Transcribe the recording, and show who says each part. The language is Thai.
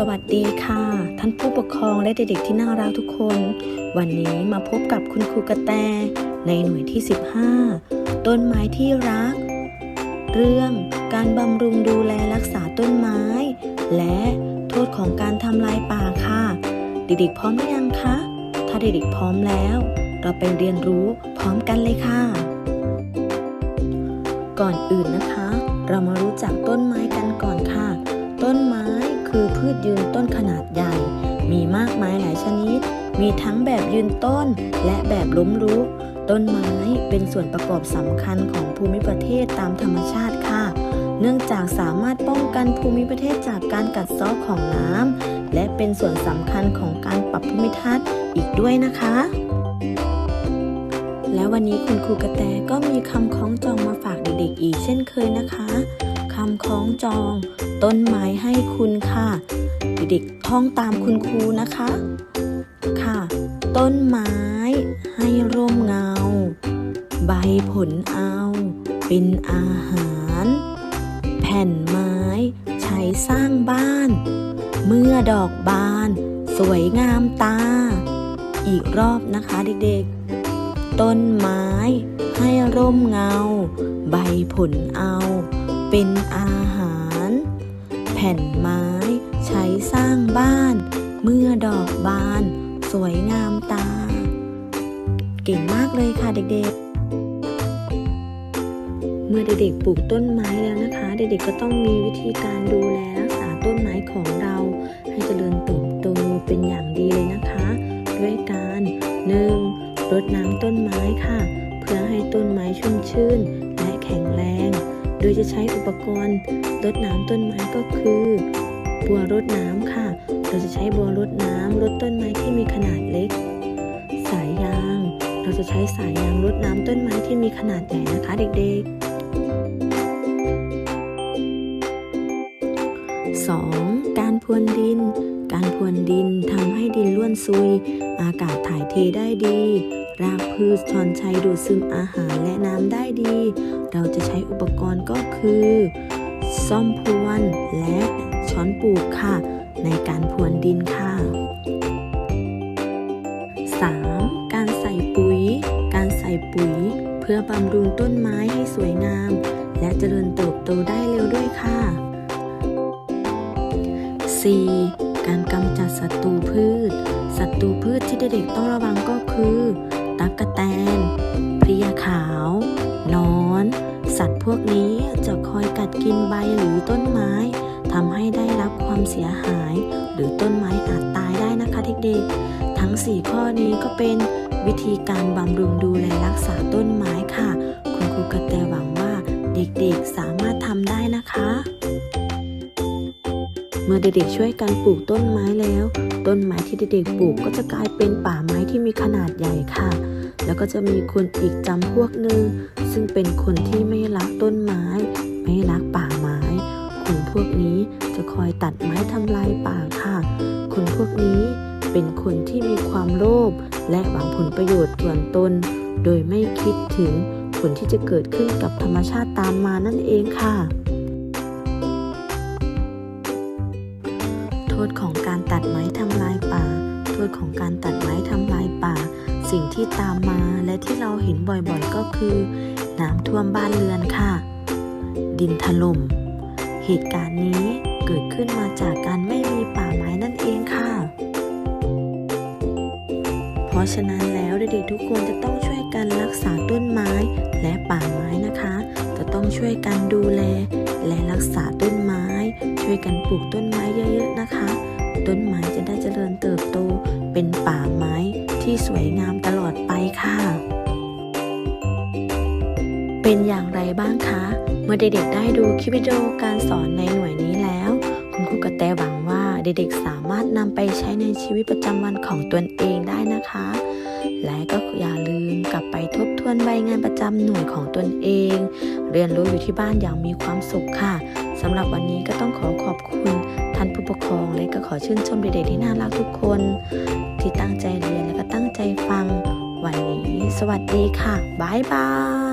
Speaker 1: สวัสดีค่ะ ท่านผู้ปกครองและเด็กๆที่น่ารักทุกคน วันนี้มาพบกับคุณครูกระแต ในหน่วยที่ 15 ต้นไม้ที่รัก เรื่องการบำรุงดูแลรักษาต้นไม้ และโทษของการทำลายป่าค่ะ เด็กๆพร้อมหรือยังคะ ถ้าเด็กๆพร้อมแล้ว เราไปเรียนรู้พร้อมกันเลยค่ะ ก่อนอื่นนะคะ เรามารู้จักต้นไม้กันก่อนค่ะ ต้นไม้คือพืชยืนต้นขนาดใหญ่ มีมากมายหลายชนิด มีทั้งแบบยืนต้นและแบบล้มรุก ต้นไม้เป็นส่วนประกอบสำคัญของภูมิประเทศตามธรรมชาติค่ะ เนื่องจากสามารถป้องกันภูมิประเทศจากการกัดเซาะของน้ำและเป็นส่วนสำคัญของการปรับภูมิทัศน์อีกด้วยนะคะ แล้ววันนี้คุณครูกระแตก็มีคำคล้องจองมาฝากเด็กๆอีกเช่นเคยนะคะำคล้องจอง ต้นไม้ให้คุณค่ะ เด็กๆท่องตามคุณครูนะคะ ค่ะ ต้นไม้ให้ร่มเงา ใบผลเอา เป็นอาหาร แผ่นไม้ใช้สร้างบ้าน เมื่อดอกบาน สวยงามตา อีกรอบนะคะเด็กๆ ต้นไม้ให้ร่มเงา ใบผลเอา เป็นอาหาร แผ่นไม้ใช้สร้างบ้าน เมื่อดอกบาน สวยงามตา เก่งมากเลยค่ะเด็กๆ เมื่อเด็กๆปลูกต้นไม้แล้วนะคะ เด็กๆก็ต้องมีวิธีการดูแลรักษาต้นไม้ของเรา ให้เจริญเติบโตเป็นอย่างดีเลยนะคะ ด้วยการ 1. รดน้ำต้นไม้ค่ะ เพื่อให้ต้นไม้ชุ่มชื่น ยจะใช้อุปกรณ์รดน้ำต้นไม้ก็คือ บัวรดน้ำค่ะ เราจะใช้บัวรดน้ำรดต้นไม้ที่มีขนาดเล็ก สายยาง เราจะใช้สายยางรดน้ำต้นไม้ที่มีขนาดใหญ่นะคะเด็กๆ 2. การพรวนดิน การพรวนดินทำให้ดินล้วนซุย อากาศถ่ายเทได้ดี รากพืชชอนชัยดูดซึมอาหารและน้ำได้ดี เราจะใช้อุปกรณ์ก็คือซ่อมพรวนและช้อนปลูกค่ะ ในการพรวนดินค่ะ 3. การใส่ปุ๋ย การใส่ปุ๋ย เพื่อบำรุงต้นไม้ให้สวยงาม และเจริญเติบโตได้เร็วด้วยค่ะ 4. การกำจัดศัตรูพืช ศัตรูพืชที่เด็กๆต้องระวังก็คือ ตั๊กแตนเพลียขาว นอน สัตว์พวกนี้จะคอยกัดกินใบหรือต้นไม้ทำให้ได้รับความเสียหาย หรือต้นไม้อาจตายได้นะคะเด็กๆ ทั้ง 4 ข้อนี้ก็เป็นวิธีการบำรุงดูแลรักษาต้นไม้ค่ะ คุณครูกระแตหวังว่าเด็กๆสามารถทำได้นะคะเมื่อเด็กๆช่วยกันปลูกต้นไม้แล้ว ต้นไม้ที่เด็กๆปลูกก็จะกลายเป็นป่าไม้ที่มีขนาดใหญ่ค่ะ ก็จะมีคนอีกจำพวกหนึ่ง ซึ่งเป็นคนที่ไม่รักต้นไม้ ไม่รักป่าไม้ คนพวกนี้จะคอยตัดไม้ทำลายป่าค่ะ คนพวกนี้เป็นคนที่มีความโลภและหวังผลประโยชน์ส่วนตน โดยไม่คิดถึงผลที่จะเกิดขึ้นกับธรรมชาติตามมานั่นเองค่ะ โทษของการตัดไม้ทำลายป่า โทษของการตัดไม้ทำ สิ่งที่ตามมาและที่เราเห็นบ่อยๆก็คือ น้ำท่วมบ้านเรือนค่ะ ดินถล่ม เหตุการณ์นี้เกิดขึ้นมาจากการไม่มีป่าไม้นั่นเองค่ะ เพราะฉะนั้นแล้วเด็กๆทุกคนจะต้องช่วยกันรักษาต้นไม้และป่าไม้นะคะ จะต้องช่วยกันดูแล และรักษาต้นไม้ ช่วยกันปลูกต้นไม้เยอะๆนะคะ ต้นไม้จะได้เจริญเติบโตเป็นป่าไม้ที่สวยงาม เป็นอย่างไรบ้างคะ เมื่อเด็กๆได้ดูคลิปวิดีโอการสอนในหน่วยนี้แล้ว คุณครูกระแตหวังว่าเด็กๆสามารถนำไปใช้ในชีวิตประจำวันของตนเองได้นะคะ และก็อย่าลืมกลับไปทบทวนใบงานประจำหน่วยของตนเอง เรียนรู้อยู่ที่บ้านอย่างมีความสุขค่ะสำหรับวันนี้ก็ต้องขอขอบคุณท่านผู้ปกครองและก็ขอชื่นชมเด็กๆที่น่ารักทุกคน ที่ตั้งใจเรียนและก็ตั้งใจฟัง วันนี้ สวัสดีค่ะบ๊ายบาย